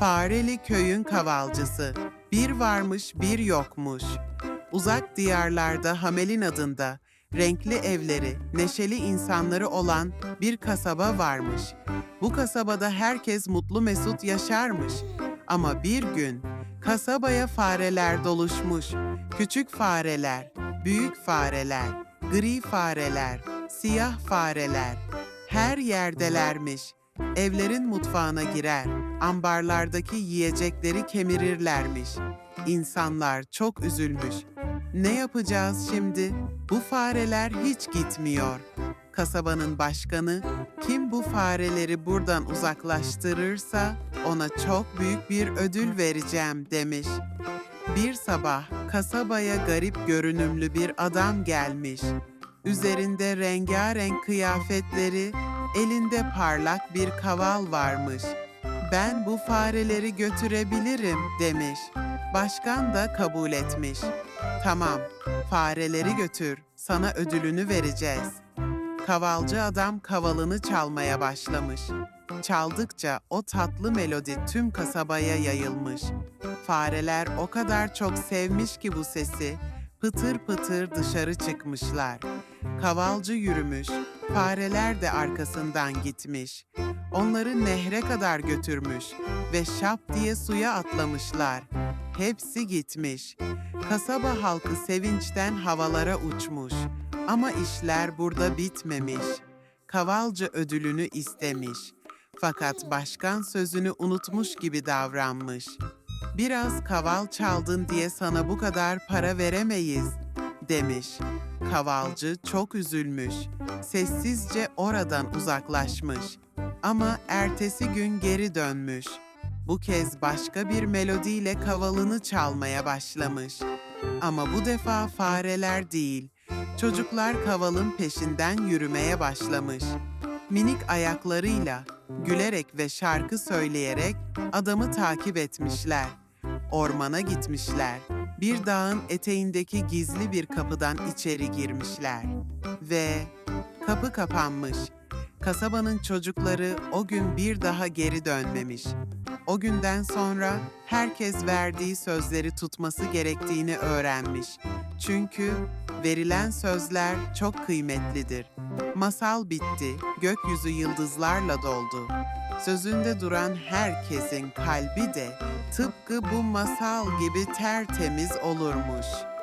Fareli köyün kavalcısı. Bir varmış bir yokmuş. Uzak diyarlarda Hamelin adında renkli evleri, neşeli insanları olan bir kasaba varmış. Bu kasabada herkes mutlu mesut yaşarmış. Ama bir gün kasabaya fareler doluşmuş. Küçük fareler, büyük fareler, gri fareler, siyah fareler. Her yerdelermiş. Evlerin mutfağına girer, ambarlardaki yiyecekleri kemirirlermiş. İnsanlar çok üzülmüş. Ne yapacağız şimdi? Bu fareler hiç gitmiyor. Kasabanın başkanı, kim bu fareleri buradan uzaklaştırırsa ona çok büyük bir ödül vereceğim demiş. Bir sabah kasabaya garip görünümlü bir adam gelmiş. Üzerinde rengarenk kıyafetleri, elinde parlak bir kaval varmış. Ben bu fareleri götürebilirim demiş. Başkan da kabul etmiş. Tamam, fareleri götür, sana ödülünü vereceğiz. Kavalcı adam kavalını çalmaya başlamış. Çaldıkça o tatlı melodi tüm kasabaya yayılmış. Fareler o kadar çok sevmiş ki bu sesi, pıtır pıtır dışarı çıkmışlar. Kavalcı yürümüş, fareler de arkasından gitmiş. Onları nehre kadar götürmüş ve şap diye suya atlamışlar. Hepsi gitmiş. Kasaba halkı sevinçten havalara uçmuş. Ama işler burada bitmemiş. Kavalcı ödülünü istemiş. Fakat başkan sözünü unutmuş gibi davranmış. Biraz kaval çaldın diye sana bu kadar para veremeyiz, demiş. Kavalcı çok üzülmüş. Sessizce oradan uzaklaşmış. Ama ertesi gün geri dönmüş. Bu kez başka bir melodiyle kavalını çalmaya başlamış. Ama bu defa fareler değil, çocuklar kavalın peşinden yürümeye başlamış. Minik ayaklarıyla, gülerek ve şarkı söyleyerek adamı takip etmişler. Ormana gitmişler. Bir dağın eteğindeki gizli bir kapıdan içeri girmişler. Ve kapı kapanmış. Kasabanın çocukları o gün bir daha geri dönmemiş. O günden sonra herkes verdiği sözleri tutması gerektiğini öğrenmiş. Çünkü verilen sözler çok kıymetlidir. Masal bitti, gökyüzü yıldızlarla doldu. Sözünde duran herkesin kalbi de tıpkı bu masal gibi tertemiz olurmuş.''